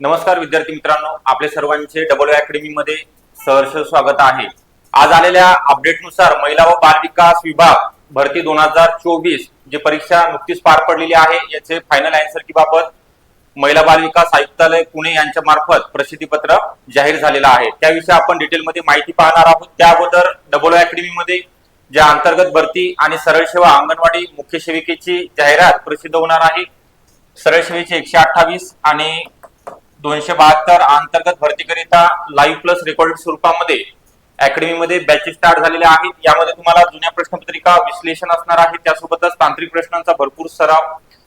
नमस्कार विद्यार्थी मित्रांनो आपले सर्वांचे डबल अकॅडमी मध्ये सहर्ष स्वागत आहे. आज आलेल्या अपडेटनुसार महिला व बाल विकास विभाग भरती दोन हजार चोवीस जी परीक्षा नुकतीच पार पडलेली आहे याचे फायनल अँसर की बाबत महिला बाल विकास आयुक्तालय पुणे यांच्या मार्फत प्रसिद्धीपत्र जाहीर झालेलं आहे. त्याविषयी आपण डिटेलमध्ये माहिती पाहणार आहोत. त्या अगोदर डबल अकॅडमी मध्ये ज्या अंतर्गत भरती आणि सरळ सेवा अंगणवाडी मुख्य सेविकेची जाहिरात प्रसिद्ध होणार आहे. सरळ सेवेचे एकशे अठ्ठावीस आणि दोनशे बहात्तर अंतर्गत भरतीकरिता लाईव्ह प्लस रेकॉर्डेड स्वरूपामध्ये अकॅडमीमध्ये बॅचेस स्टार्ट झालेल्या आहेत. यामध्ये तुम्हाला जुन्या प्रश्नपत्रिका विश्लेषण असणार आहे. त्यासोबतच तांत्रिक प्रश्नांचा भरपूर सराव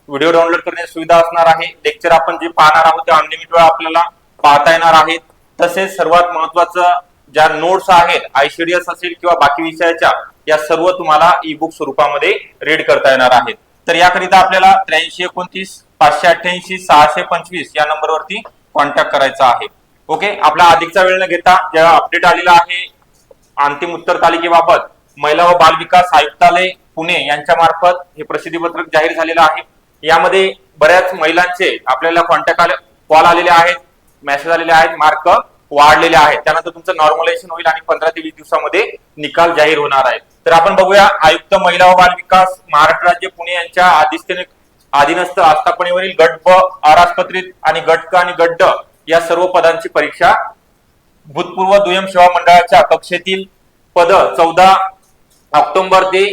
व्हिडिओ डाउनलोड करण्याची सुविधा असणार आहे. लेक्चर आपण जे पाहणार आहोत ते अनलिमिटेड वेळा आपल्याला पाहता येणार आहेत. तसेच सर्वात महत्वाचं ज्या नोट्स आहेत आयसीडीएस असेल किंवा बाकी विषयाच्या या सर्व तुम्हाला ई बुक स्वरूपामध्ये रीड करता येणार आहेत. तर याकरिता आपल्याला त्र्याऐंशी एकोणतीस पाचशे अठ्ठ्याऐंशी सहाशे पंचवीस या नंबरवरती कॉन्टॅक्ट करायचा आहे. ओके आपला अधिकचा वेळ न घेता ज्या अपडेट आलेला आहे अंतिम उत्तर तालिकेबाबत महिला व बाल विकास आयुक्तालय पुणे यांच्या मार्फत हे प्रसिद्धीपत्रक जाहीर झालेलं आहे. यामध्ये बऱ्याच महिलांचे आपल्याला कॉन्टॅक्ट आले कॉल आलेले आहेत मेसेज आलेले आहेत मार्क वाढलेले आहेत. त्यानंतर तुमचं नॉर्मलायझेशन होईल आणि पंधरा ते वीस दिवसामध्ये निकाल जाहीर होणार आहे. तर आपण बघूया आयुक्त महिला व बाल विकास महाराष्ट्र राज्य पुणे यांच्या आदिस्तेने अधीनस्थ आस्थापनेवरील गट ब आरासपत्रित आणि गट क आणि गट ड या सर्व पदांची परीक्षा भूतपूर्व दुय्यम सेवा मंडळाच्या कक्षेतील पद चौदा ऑक्टोबर ते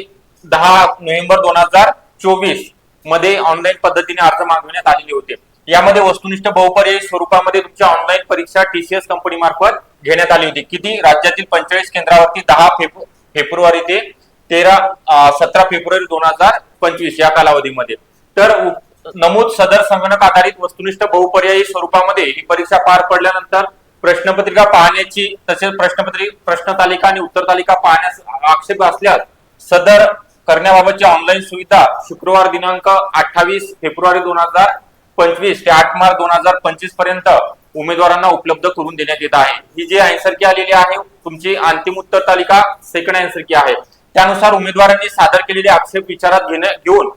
दहा नोव्हेंबर दोन हजार चोवीसमध्ये ऑनलाईन पद्धतीने अर्ज मागविण्यात आलेले होते. यामध्ये वस्तुनिष्ठ बहुपर्यायी स्वरूपामध्ये तुमच्या ऑनलाईन परीक्षा टीसीएस कंपनी मार्फत घेण्यात आली होती. किती? राज्यातील पंचेचाळीस केंद्रावरती दहा फेब्रुवारी ते तेरा सतरा फेब्रुवारी दोन हजार पंचवीस या कालावधीमध्ये. तर नमूद सदर संगणक आधारित वस्तुनिष्ठ बहुपर्यायी स्वरूपामध्ये ही परीक्षा पार पडल्यानंतर प्रश्नपत्रिका पाहण्याची तसेच प्रश्नपत्रिका प्रश्न तालिका आणि उत्तर तालिका पाहण्यास आक्षेप असल्यास सदर करण्याबाबतची ऑनलाईन सुविधा शुक्रवार दिनांक अठ्ठावीस फेब्रुवारी दोन हजार पंचवीस ते आठ मार्च दोन हजार पंचवीसपर्यंत उमेदवारांना उपलब्ध करून देण्यात येत आहे. ही जी आन्सर की आलेली आहे तुमची अंतिम उत्तर तालिका सेकंड आन्सर की आहे. त्यानुसार उमेदवारांनी सादर केलेले आक्षेप विचारात घेणे घेऊन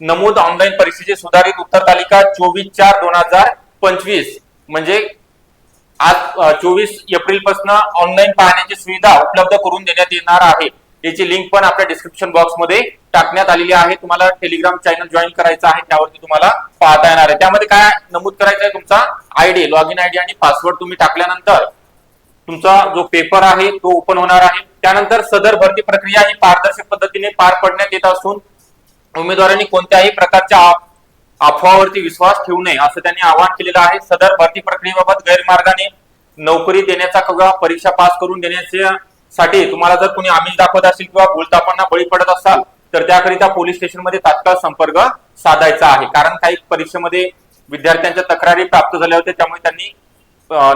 नमूद ऑनलाईन परीक्षेची सुधारित उत्तर तालिका चोवीस चार दोन हजार पंचवीस. म्हणजे आज चोवीस एप्रिलपासून ऑनलाईन पाहण्याची सुविधा उपलब्ध करून देण्यात येणार आहे. याची लिंक पण आपल्या डिस्क्रिप्शन बॉक्समध्ये टाकण्यात आलेली आहे. तुम्हाला टेलिग्राम चॅनल जॉईन करायचं आहे त्यावरती तुम्हाला पाहता येणार आहे. त्यामध्ये काय नमूद करायचं आहे तुमचा आयडी लॉग इन आयडी आणि पासवर्ड तुम्ही टाकल्यानंतर तुमचा जो पेपर आहे तो ओपन होणार आहे. त्यानंतर सदर भरती प्रक्रिया ही पारदर्शक पद्धतीने पार पडण्यात येत असून उमेदवारांनी कोणत्याही प्रकारच्या अफवावरती विश्वास ठेवू नये असं त्यांनी आवाहन केलेलं आहे. सदर भरती प्रक्रियेबाबत गैरमार्गाने नोकरी देण्याचा किंवा परीक्षा पास करून देण्यासाठी तुम्हाला जर कोणी आमिष दाखवत असेल किंवा भूलतापांना बळी पडत असाल तर त्याकरिता पोलीस स्टेशनमध्ये तात्काळ संपर्क साधायचा आहे. कारण काही परीक्षेमध्ये विद्यार्थ्यांच्या तक्रारी प्राप्त झाल्या होत्या त्यामुळे त्यांनी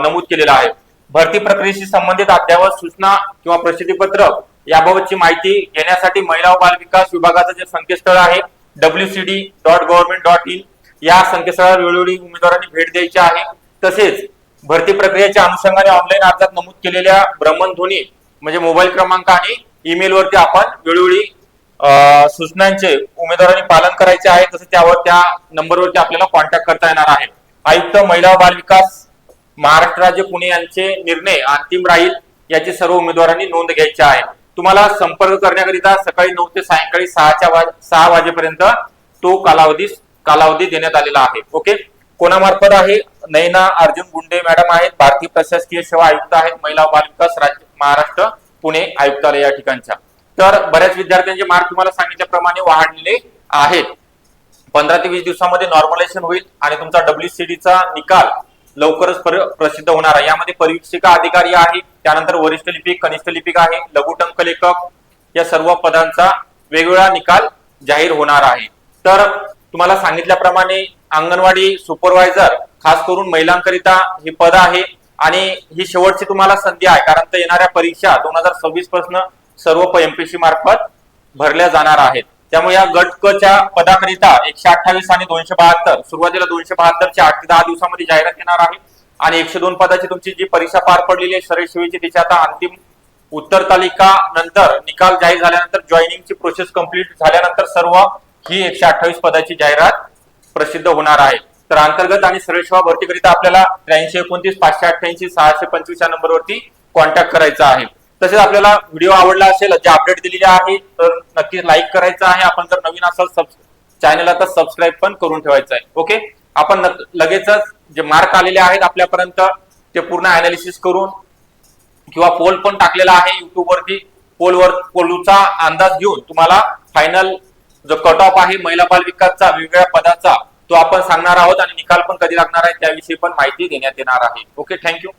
नमूद केलेलं आहे. भरती प्रक्रियेशी संबंधित अद्ययावत सूचना किंवा प्रसिद्धीपत्र याबाबतची माहिती घेण्यासाठी महिला व बाल विकास विभागाचं जे संकेतस्थळ आहे W C D dot government dot in या संकेतस्थळाला वेळोवेळी उमेदवारांनी भेट द्यायची आहे. तसेच भरती प्रक्रियेच्या अनुषंगाने ऑनलाईन अर्जात नमूद केलेल्या भ्रमणध्वनी म्हणजे मोबाईल क्रमांक आणि ईमेल वरती आपण वेळोवेळी सूचनांचे उमेदवारांनी पालन करायचे आहे. तसेच त्यावर त्या नंबरवरती आपल्याला कॉन्टॅक्ट करता येणार आहे. आयुक्त महिला व बाल विकास महाराष्ट्र राज्य पुणे यांचे निर्णय अंतिम राहील याची सर्व उमेदवारांनी नोंद घ्यायची आहे. तुम्हाला संपर्क करण्याकरिता सकाळी नऊ ते सायंकाळी सहाच्या वाज सहा वाजेपर्यंत तो कालावधी कालावधी देण्यात आलेला आहे. ओके कोणामार्फत आहे? नैना अर्जुन गुंडे मॅडम आहेत. भारतीय प्रशासकीय सेवा आयुक्त आहेत. महिला बालविकास राज्य महाराष्ट्र पुणे आयुक्तालय या ठिकाणच्या. तर बऱ्याच विद्यार्थ्यांचे मार्क तुम्हाला सांगितल्याप्रमाणे वाढलेले आहेत. पंधरा ते वीस दिवसामध्ये नॉर्मलायझेशन होईल आणि तुमचा डब्ल्यूसीडीचा निकाल लवकरच प्रसिद्ध होणार आहे. यामध्ये परीक्षिका अधिकारी आहे त्यानंतर वरिष्ठ लिपिक कनिष्ठ लिपिक आहे लघुटंक लेखक या सर्व पदांचा वेगवेगळा निकाल जाहीर होणार आहे. तर तुम्हाला सांगितल्याप्रमाणे अंगणवाडी सुपरवायझर खास करून महिलांकरिता हे पद आहे आणि ही शेवटची तुम्हाला संधी आहे कारण तर येणाऱ्या परीक्षा दोन हजार सव्वीसपासून सर्व एमपीसी मार्फत भरल्या जाणार आहेत. त्यामुळे या गट क च्या पदाकरिता एकशे अठ्ठावीस आणि दोनशे बहात्तर सुरुवातीला दोनशे बहात्तरच्या आठ ते दहा दिवसामध्ये जाहिरात येणार आहे. आणि एकशे दोन पदाची तुमची जी परीक्षा पार पडलेली आहे सरळ सेवेची तिची आता अंतिम उत्तर तालिका नंतर निकाल जाहीर झाल्यानंतर जॉईनिंगची प्रोसेस कंप्लीट झाल्यानंतर सर्व ही एकशे अठ्ठावीस पदाची जाहिरात प्रसिद्ध होणार आहे. तर अंतर्गत आणि सरळ सेवा भरतीकरिता आपल्याला त्र्याऐंशी एकोणतीस पाचशे अठ्ठ्याऐंशी सहाशे पंचवीस या नंबरवरती कॉन्टॅक्ट करायचा आहे. तसेच आपल्याला व्हिडिओ आवडला असेल जे अपडेट दिलेले आहे तर नक्की लाईक करायचं आहे. आपण जर नवीन असाल चॅनलला तर सबस्क्राईब पण करून ठेवायचं आहे. ओके आपण लगेचच जे मार्क आलेले आहेत आपल्यापर्यंत ते पूर्ण अनालिसिस करून किंवा पोल पण टाकलेला आहे युट्यूबवरती पोलवर पोलचा अंदाज घेऊन तुम्हाला फायनल जो कट ऑफ आहे महिला बाल विकासचा वेगवेगळ्या पदाचा तो आपण सांगणार आहोत आणि निकाल पण कधी लागणार आहे त्याविषयी पण माहिती देण्यात येणार आहे. Okay thank you